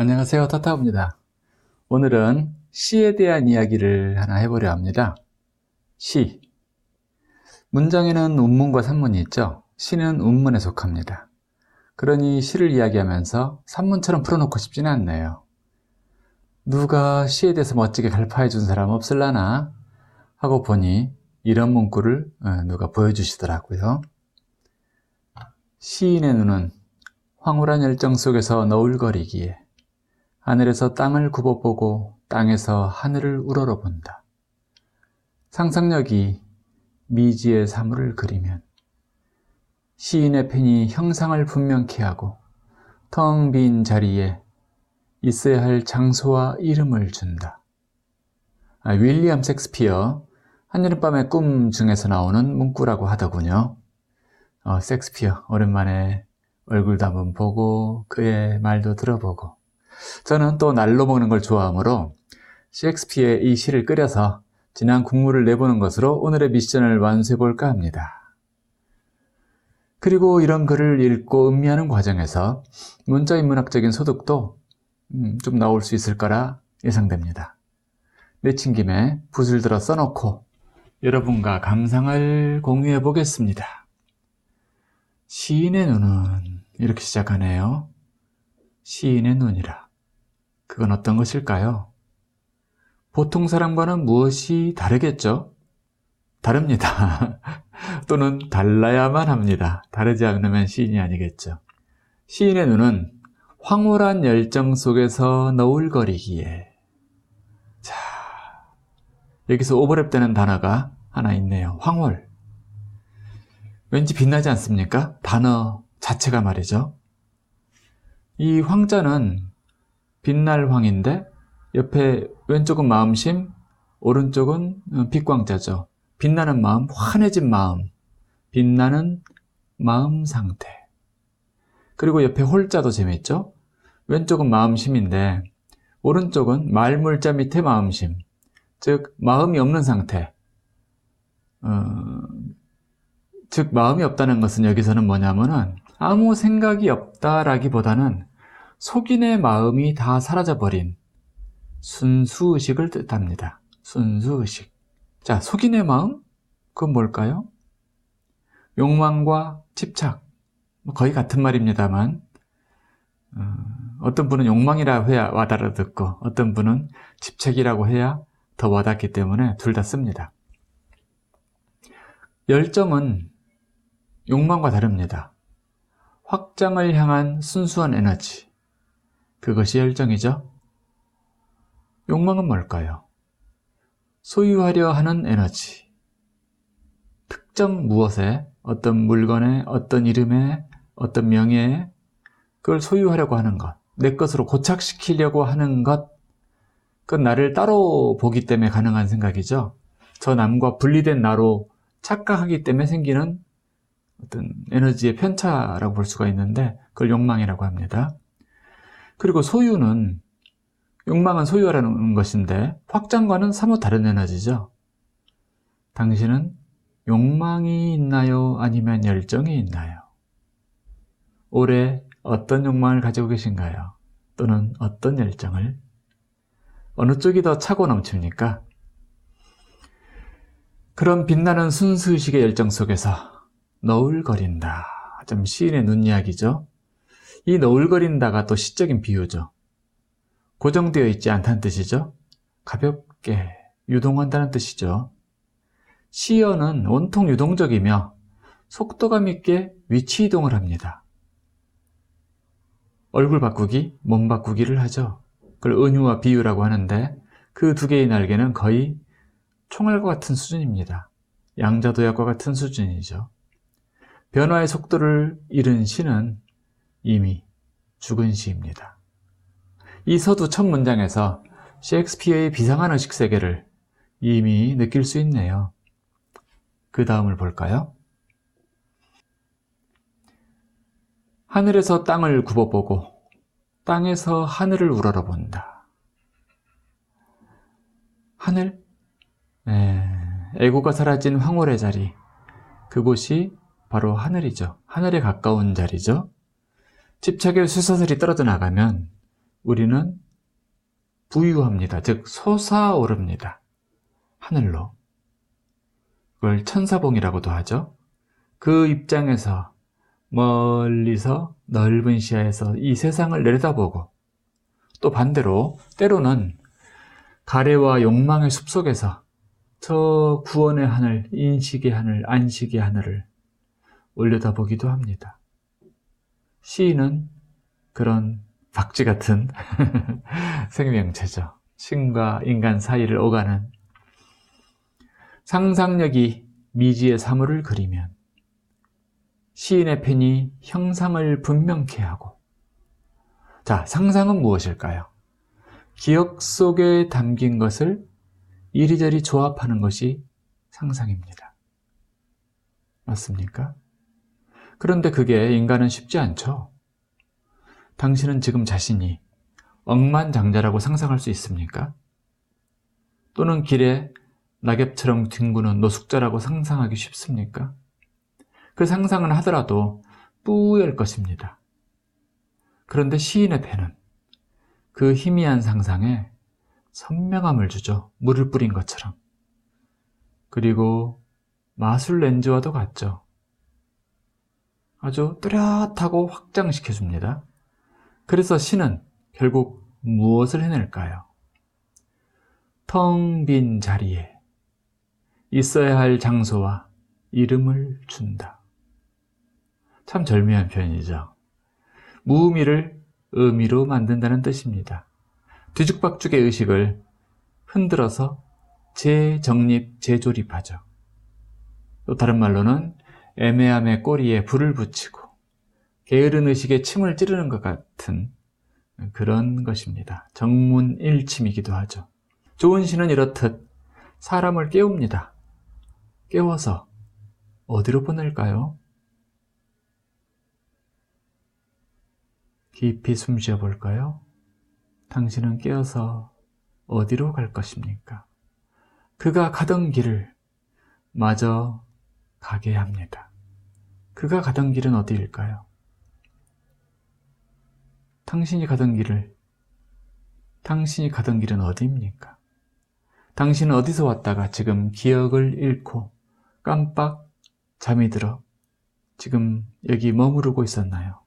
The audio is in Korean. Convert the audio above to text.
안녕하세요. 타타입니다. 오늘은 시에 대한 이야기를 하나 해보려 합니다. 시. 문장에는 운문과 산문이 있죠. 시는 운문에 속합니다. 그러니 시를 이야기하면서 산문처럼 풀어놓고 싶지는 않네요. 누가 시에 대해서 멋지게 갈파해 준 사람 없을라나 하고 보니 이런 문구를 어, 누가 보여주시더라고요. 시인의 눈은 황홀한 열정 속에서 너울거리기에 하늘에서 땅을 굽어보고 땅에서 하늘을 우러러본다. 상상력이 미지의 사물을 그리면 시인의 펜이 형상을 분명케 하고 텅 빈 자리에 있어야 할 장소와 이름을 준다. 아, 윌리엄 섹스피어 한여름밤의 꿈 중에서 나오는 문구라고 하더군요. 어, 섹스피어 오랜만에 얼굴도 한번 보고 그의 말도 들어보고 저는 또 날로 먹는 걸 좋아하므로 셰익스피어의 이 시를 끓여서 진한 국물을 내보는 것으로 오늘의 미션을 완수해 볼까 합니다. 그리고 이런 글을 읽고 음미하는 과정에서 문자 인문학적인 소득도 음, 좀 나올 수 있을 거라 예상됩니다. 내친 김에 붓을 들어 써놓고 여러분과 감상을 공유해 보겠습니다. 시인의 눈은 이렇게 시작하네요. 시인의 눈이라. 그건 어떤 것일까요? 보통 사람과는 무엇이 다르겠죠? 다릅니다. 또는 달라야만 합니다. 다르지 않으면 시인이 아니겠죠. 시인의 눈은 황홀한 열정 속에서 너울거리기에. 자, 여기서 오버랩되는 단어가 하나 있네요. 황홀. 왠지 빛나지 않습니까? 단어 자체가 말이죠. 이 황자는 빛날 황인데 옆에 왼쪽은 마음심, 오른쪽은 어, 빛광자죠. 빛나는 마음, 환해진 마음, 빛나는 마음 상태. 그리고 옆에 홀자도 재밌죠? 왼쪽은 마음심인데 오른쪽은 말물자 밑에 마음심, 즉 마음이 없는 상태. 어, 즉 마음이 없다는 것은 여기서는 뭐냐면은 아무 생각이 없다라기보다는 속인의 마음이 다 사라져버린 순수의식을 뜻합니다. 순수의식. 자, 속인의 마음? 그건 뭘까요? 욕망과 집착. 뭐 거의 같은 말입니다만, 어, 떤 분은 욕망이라 해야 와닿아 듣고, 어떤 분은 집착이라고 해야 더 와닿기 때문에 둘 다 씁니다. 열정은 욕망과 다릅니다. 확장을 향한 순수한 에너지. 그것이 열정이죠. 욕망은 뭘까요? 소유하려 하는 에너지. 특정 무엇에, 어떤 물건에, 어떤 이름에, 어떤 명예에, 그걸 소유하려고 하는 것. 내 것으로 고착시키려고 하는 것. 그건 나를 따로 보기 때문에 가능한 생각이죠. 저 남과 분리된 나로 착각하기 때문에 생기는 어떤 에너지의 편차라고 볼 수가 있는데, 그걸 욕망이라고 합니다. 그리고 소유는 욕망은 소유하라는 것인데 확장과는 사뭇 다른 에너지죠. 당신은 욕망이 있나요? 아니면 열정이 있나요? 올해 어떤 욕망을 가지고 계신가요? 또는 어떤 열정을? 어느 쪽이 더 차고 넘칩니까? 그런 빛나는 순수의식의 열정 속에서 너울거린다. 좀 시인의 눈 이야기죠. 이 너울거린다가 또 시적인 비유죠. 고정되어 있지 않다는 뜻이죠. 가볍게 유동한다는 뜻이죠. 시연은 온통 유동적이며 속도감 있게 위치 이동을 합니다. 얼굴 바꾸기, 몸 바꾸기를 하죠. 그걸 은유와 비유라고 하는데 그 두 개의 날개는 거의 총알과 같은 수준입니다. 양자도약과 같은 수준이죠. 변화의 속도를 잃은 시는 이미 죽은 시입니다. 이 서두 첫 문장에서 셰익스피어의 비상한 의식 세계를 이미 느낄 수 있네요. 그 다음을 볼까요? 하늘에서 땅을 굽어보고 땅에서 하늘을 우러러본다. 하늘? 에, 애고가 사라진 황홀의 자리. 그곳이 바로 하늘이죠. 하늘에 가까운 자리죠. 집착의 수사슬이 떨어져 나가면 우리는 부유합니다. 즉, 솟아오릅니다. 하늘로. 그걸 천사봉이라고도 하죠. 그 입장에서 멀리서 넓은 시야에서 이 세상을 내려다보고 또 반대로 때로는 가래와 욕망의 숲속에서 저 구원의 하늘, 인식의 하늘, 안식의 하늘을 올려다보기도 합니다. 시인은 그런 박쥐 같은 생명체죠. 신과 인간 사이를 오가는 상상력이 미지의 사물을 그리면 시인의 펜이 형상을 분명케 하고 자, 상상은 무엇일까요? 기억 속에 담긴 것을 이리저리 조합하는 것이 상상입니다. 맞습니까? 그런데 그게 인간은 쉽지 않죠. 당신은 지금 자신이 억만장자라고 상상할 수 있습니까? 또는 길에 낙엽처럼 뒹구는 노숙자라고 상상하기 쉽습니까? 그 상상은 하더라도 뿌열 것입니다. 그런데 시인의 펜은 그 희미한 상상에 선명함을 주죠. 물을 뿌린 것처럼. 그리고 마술 렌즈와도 같죠. 아주 뚜렷하고 확장시켜 줍니다. 그래서 시는 결국 무엇을 해낼까요? 텅 빈 자리에 있어야 할 장소와 이름을 준다. 참 절묘한 표현이죠. 무의미를 의미로 만든다는 뜻입니다. 뒤죽박죽의 의식을 흔들어서 재정립, 재조립하죠. 또 다른 말로는 애매함의 꼬리에 불을 붙이고 게으른 의식에 침을 찌르는 것 같은 그런 것입니다. 정문일침이기도 하죠. 좋은 시는 이렇듯 사람을 깨웁니다. 깨워서 어디로 보낼까요? 깊이 숨 쉬어 볼까요? 당신은 깨어서 어디로 갈 것입니까? 그가 가던 길을 마저 가게 합니다. 그가 가던 길은 어디일까요? 당신이 가던 길을, 당신이 가던 길은 어디입니까? 당신은 어디서 왔다가 지금 기억을 잃고 깜빡 잠이 들어 지금 여기 머무르고 있었나요?